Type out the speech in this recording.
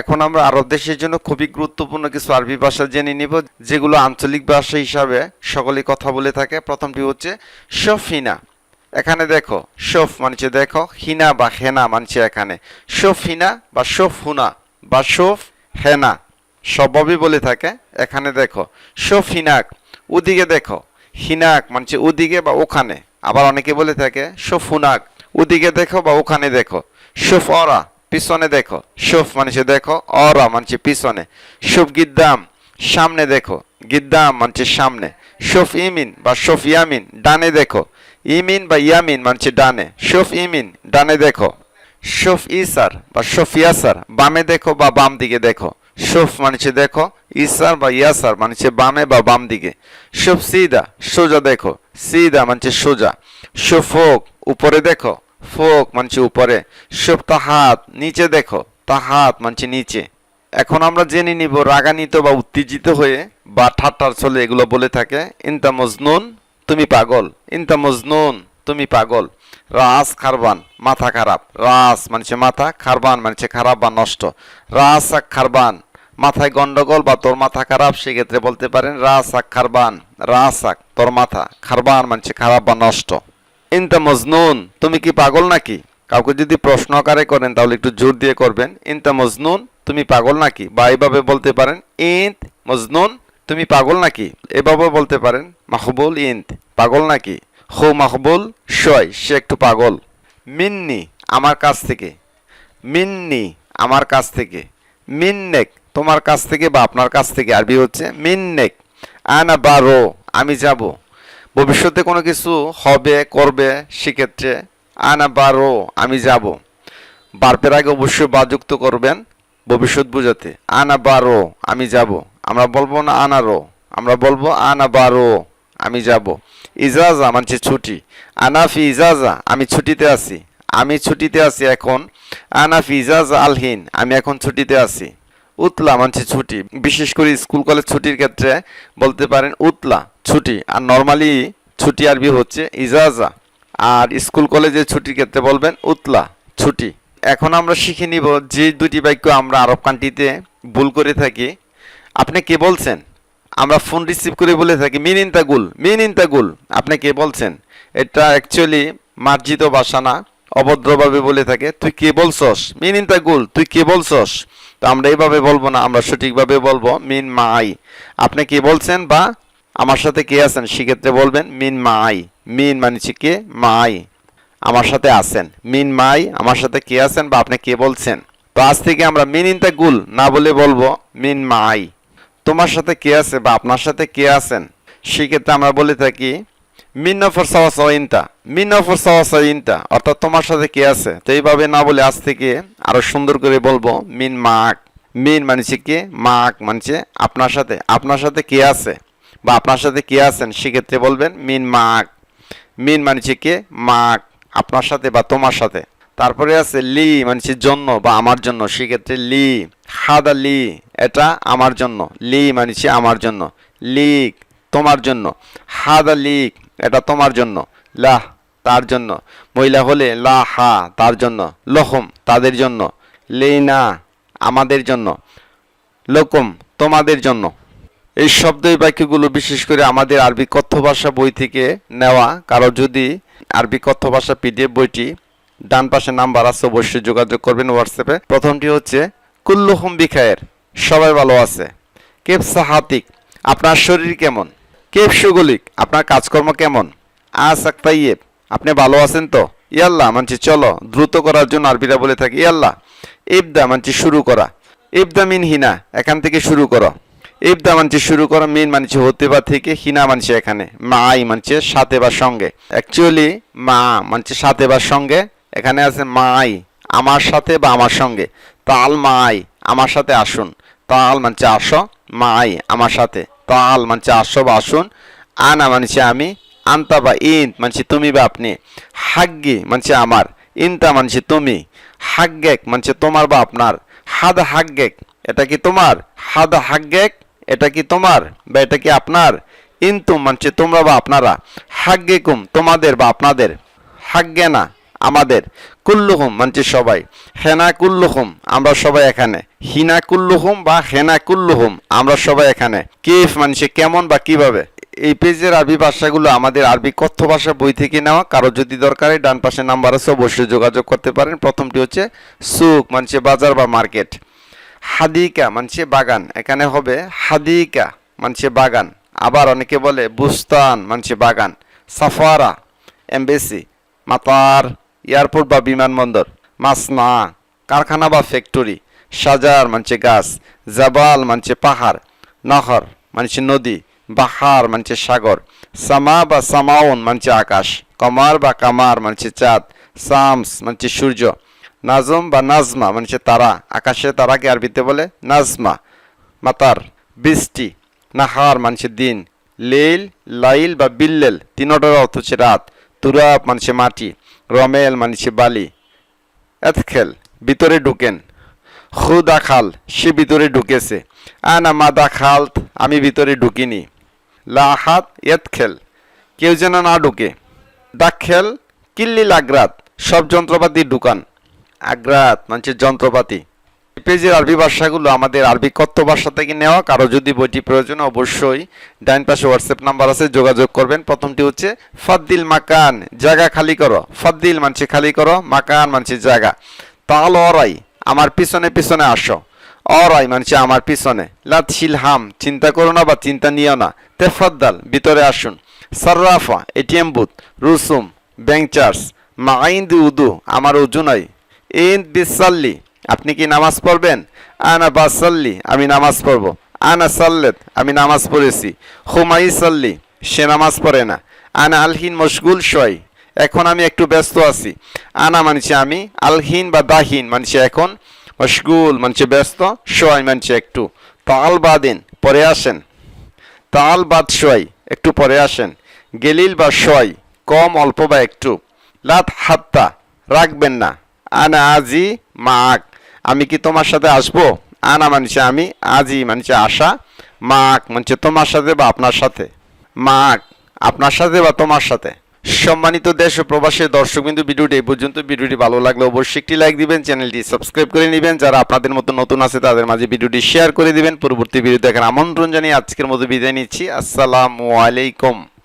এখন আমরা আরব দেশের জন্য খুবই গুরুত্বপূর্ণ কিছু আরবি ভাষা জেনে নিব, যেগুলো আঞ্চলিক ভাষা হিসাবে সকলে কথা বলে থাকে। প্রথমটি হচ্ছে শফিনা। এখানে দেখো, শফ মানছে দেখো, হিনা বা হেনা মানছে এখানে। শফ হিনা বা শফ হুনা বা শফ হেনা সবই বলে থাকে। এখানে দেখো শফ হিনাক ওদিকে দেখো, হিনাক মানছে ওদিকে বা ওখানে। আবার অনেকে বলে থাকে শফ হুনাক ওদিকে দেখো বা ওখানে দেখো শফ অরা পিছনে দেখো শফ মানছে দেখো, অরা মানছে পিছনে। শফ গিদ্দাম, সামনে দেখো, গিদ্দাম মানছে সামনে। শফ ইমিন বা শফ ইয়ামিন, ডানে দেখো। ইমিন বা ইয়ামিন মানছে ডানে। শফ ইমিন, ডানে দেখো। শফ ইসার বা শফ ইয়াসার, বামে দেখো বা বাম দিকে দেখো। শফ মানছে দেখো, ইসার বা ইয়াসার মানছে বামে বা বাম দিকে। শফ সিদা, সোজা দেখো। সিদা মানছে সোজা। শফোক উপরে দেখো। ফোক মানছে উপরে। শফ তাহাত, নিচে দেখো, তাহাত মানছে নিচে। এখন আমরা জেনে নিব রাগান্বিত বা উত্তেজিত হয়ে বা ঠাট্টার ছলে এগুলো বলে থাকে, ইনতা মজনুন, তুমি পাগল। ইনতা মজনুন, তুমি পাগল। রাস খারবান, মাথা খারাপ। রাস মানছে মাথা, খারবান মানছে খারাপ বা নষ্ট। রাস আক খারবান, মাথায় গন্ডগোল বা তোর মাথা খারাপ, সেক্ষেত্রে বলতে পারেন রাস আক খারবান। রাস আক তোর মাথা, খারবান মানছে খারাপ বা নষ্ট। ইনতা মজনুন, তুমি কি পাগল নাকি? কাউকে যদি প্রশ্ন আকারে করেন, তাহলে একটু জোর দিয়ে করবেন। ইনতা মজনুন, তুমি পাগল নাকি? বা এইভাবে বলতে পারেন, ইন্ত মজনুন, তুমি পাগল নাকি? এভাবে বলতে পারেন, মাহবুল ইন্ত, পাগল নাকি? হো, মাহবুল, শয়, সে একটু পাগল। মিন্নি, আমার কাছ থেকে। মিন্নি, আমার কাছ থেকে। মিন্নেক, তোমার কাছ থেকে বা আপনার কাছ থেকে। আরবি হচ্ছে, মিন্নেক। আনা বারো, আমি যাব। ভবিষ্যতে কোনো কিছু হবে, করবে, সেক্ষেত্রে আনা বারো, আমি যাব। বার্পের আগে অবশ্যই বা যুক্ত করবেন ভবিষ্যৎ বুঝাতে। আনা বারো, আমি যাব। আমরা বলব না আনারো আমরা বলব আনা বারো, আমি যাব। ইজাজা মানছে ছুটি। আনাফি ইজাজা, আমি ছুটিতে আছি। আমি ছুটিতে আছি এখন। আনাফি ইজাজা আলহিন আমি এখন ছুটিতে আছি। উতলা মানছে ছুটি। বিশেষ করে স্কুল, কলেজ ছুটির ক্ষেত্রে বলতে পারেন উতলা। ছুটি, আর নর্মালি ছুটি আরবি হচ্ছে ইজাজা, আর স্কুল কলেজের ছুটির ক্ষেত্রে বলবেন উতলা, ছুটি। এখন আমরা শিখে নিব যে দুটি বাক্য আমরা আরব কান্ট্রিতে ভুল করে থাকি। আপনি কে বলছেন? আমরা ফোন রিসিভ করে বলে থাকি, মিন ইন তাগুল, মিন ইন তাগুল। আপনি কে বলছেন? এটা অ্যাকচুয়ালি মার্জিত ভাষা না, অভদ্রভাবে বলে থাকে, তুই কে বলছস? মিন ইন তাগুল, তুই কে বলছস? তো আমরা এইভাবে বলব না, আমরা সঠিকভাবে বলব, মিন মাই আপনি কে বলছেন বা আমার সাথে কে আছেন? সেক্ষেত্রে বলবেন, মিন মাই। মিন মানছি কে? মাই। আমার সাথে আছেন। মিন মাই। আমার সাথে কে আছেন বা আপনি কে বলছেন? তো আজ থেকে আমরা মিন ইন দ্য গুল না বলে বলব, মিন মাই। তোমার সাথে কে আছে বা আপনার সাথে কে আছেন? সেক্ষেত্রে আমরা বলে থাকি, মিন অফর সাওয়াসা মিন অফর সাওয়াসা অর্থাৎ তোমার সাথে কে আছে? তো এইভাবে না বলে আজ থেকে আরও সুন্দর করে বলব, মিন মাক। মিন মানছে কে? মাক মানছে আপনার সাথে। আপনার সাথে কে আছে? বা আপনার সাথে কে আছেন, সেক্ষেত্রে বলবেন, মিন মাক। মিন মানছে কে? মাক। আপনার সাথে বা তোমার সাথে। তারপরে আছে লি মানছে জন্য বা আমার জন্য, সেক্ষেত্রে লি। হাদা লি, এটা আমার জন্য। লি মানছে আমার জন্য। লিক, তোমার জন্য। হাদা লিক, এটা তোমার জন্য। লাহ, তার জন্য। মহিলা হলে লা হা, তার জন্য। লহম, তাদের জন্য। লেইনা আমাদের জন্য। লোকম, তোমাদের জন্য। এই শব্দ এই বাক্যগুলো বিশেষ করে আমাদের আরবি কথ্য ভাষা বই থেকে নেওয়া। কারও যদি আরবি কথ্য ভাষা পিডিএফ বইটি ডান পাশে নাম্বার আছে, অবশ্যই যোগাযোগ করবেন হোয়াটসঅ্যাপে। প্রথমটি হচ্ছে, কুল্লুহুম বিখায়ের, সবাই ভালো আছে। কেপ সাহাতিক, আপনার শরীর কেমন? কেপ সুগলিক, আপনার কাজকর্ম কেমন? আসাক তাইয়েব, আপনি ভালো আছেন তো? ইয়াল্লাহ, মানছি চলো, দ্রুত করার জন্য আরবিরা বলে থাকি, ইয়াল্লাহ, ইবদা, মানছি শুরু করা। ইবদা মিন হিনা এখান থেকে শুরু করো। ইবদা মানছে শুরু করা, মিন মানছে হতে বা থেকে, হিনা মানছে এখানে মাই মানছে সাথে বা সঙ্গে। অ্যাকচুয়ালি মা মানছে সাথে বা সঙ্গে, এখানে আছে মাই আমার সাথে বা আমার সঙ্গে। তাল মাই আমার সাথে আসুন। তাল মানছে আসো মাই আমার সাথে। তাল মানছে আসো বা আসুন, আনা মানছে আমি, আন্তা বা ইন মানছে তুমি বা আপনি। হাগ্গি মানছে আমার, ইনতা মানছে তুমি। হাগ্গেক মানছে তোমার বা আপনার। হাদ হাগ্গেক, এটা কি তোমার? হাদ হাগ্গেক এটা কি তোমার বা এটা কি আপনার? ইন্তুম মানছে তোমরা বা আপনারা। হাগ্গেকুম, তোমাদের বা আপনাদের। হাগ্গে না, আমাদের। কুল্লুহুম, মানছে সবাই। হেনা কুল্লুহুম, আমরা সবাই এখানে। হিনা কুল্লুহুম বা হেনা কুল্লুহুম, আমরা সবাই এখানে। কেফ মানছে কেমন বা কীভাবে? এই পেজের আরবি ভাষাগুলো আমাদের আরবি কথ্য ভাষা বই থেকে নেওয়া। কারও যদি দরকার ডান পাশে নাম্বার আছে, অবশ্যই যোগাযোগ করতে পারেন। প্রথমটি হচ্ছে সুক মানছে বাজার বা মার্কেট। হাদিকা, মানছে বাগান। এখানে হবে হাদিকা, মানছে বাগান। আবার অনেকে বলে বুস্তান, মানছে বাগান। সাফারা, এমবেসি, মাতার, এয়ারপোর্ট বা বিমানবন্দর। মাসনা, কারখানা বা ফ্যাক্টরি। সাজার, মানছে গাছ। জাবাল, মানছে পাহাড়। নহর, মানছে নদী। বাহার, মানছে সাগর। সামা বা সামাউন, মানছে আকাশ। কমার বা কামার, মানছে চাঁদ। সামস, মানছে সূর্য। নাজম বা নাজমা মানছে তারা, আকাশে তারাকে আরবিতে বলে? নাজমা, মাতার, বৃষ্টি, নাহার মানছে দিন, লেইল, লাইল বা বিল্লেল, তিনোটার অর্থ হচ্ছে রাত, তুরাব মানছে মাটি, রমেল মানছে বালি, এতখেল, ভিতরে ঢুকেন খুদা খাল সে ভিতরে ঢুকেছে, আনা মাদা খাল আমি ভিতরে ঢুকিনি, লাহাত, এতখেল, কেউ যেন না ঢুকে দাক্ষেল কিল্লি লাগরাত সব যন্ত্রপাতি দোকান আগ্রাত মানছে যন্ত্রপাতি। পেজের আরবি ভাষাগুলো আমাদের আরবি কথ্য ভাষা থেকে নেওয়া, কারও যদি বইটি প্রয়োজন অবশ্যই ডাইন পাশে হোয়াটসঅ্যাপ নাম্বার আছে, যোগাযোগ করবেন। প্রথমটি হচ্ছে, ফাদ্দিল মাকান, জায়গা খালি করো। ফাদ্দিল মানছে খালি করো, মাকান মানছে জায়গা। তাল অরাই, আমার পিছনে পিছনে আসো। অরাই মানছে আমার পিছনে। লাত শিলহাম চিন্তা করো না বা চিন্তা নিও না। তেফাদ্দাল, ভিতরে আসুন। সার্রাফা, এটিএম বুথ, রুসুম ব্যাংক চার্জ মাইন্দ উদু, আমার উজু নাই। ইন বিসাল্লি। আপনি কি নামাজ পড়বেন? আনা বাসাল্লি, আমি নামাজ পড়ব। আনা সাল্লেত, আমি নামাজ পড়েছি। হুমাই সাল্লি সে নামাজ পড়ে না। আনা আলহিন মশগুল শয়, এখন আমি একটু ব্যস্ত আছি। আনা মানছে আমি আলহিন বা দাহিন, মানছে এখন মশগুল, মানছে ব্যস্ত, শয় মানছে একটু। তাল বাদিন, পরে আসেন। তাল বাদ শয়, একটু পরে আসেন। গেলিল বা শয়, কম, অল্প বা একটু। লাত হাত্তা রাখবেন না। আনা আজি মাক। আমি কি তোমার সাথে আসব? আনা মানছে আমি, আজি মানছে আশা, মাক মানছে তোমার সাথে বা আপনার সাথে? মাক, আপনার সাথে বা তোমার সাথে? সম্মানিত দেশ ও প্রবাসের দর্শক বিন্দু, ভিডিওটি এই পর্যন্ত। ভিডিওটি ভালো লাগলে অবশ্যই একটি লাইক দিবেন, চ্যানেলটি সাবস্ক্রাইব করে নেবেন। যারা আপনাদের মতো নতুন আছে, তাদের মাঝে ভিডিওটি শেয়ার করে দিবেন। পরবর্তী ভিডিও দেখার আমন্ত্রণ জানিয়ে আজকের মতো বিদায় নিচ্ছি। আসসালামু আলাইকুম।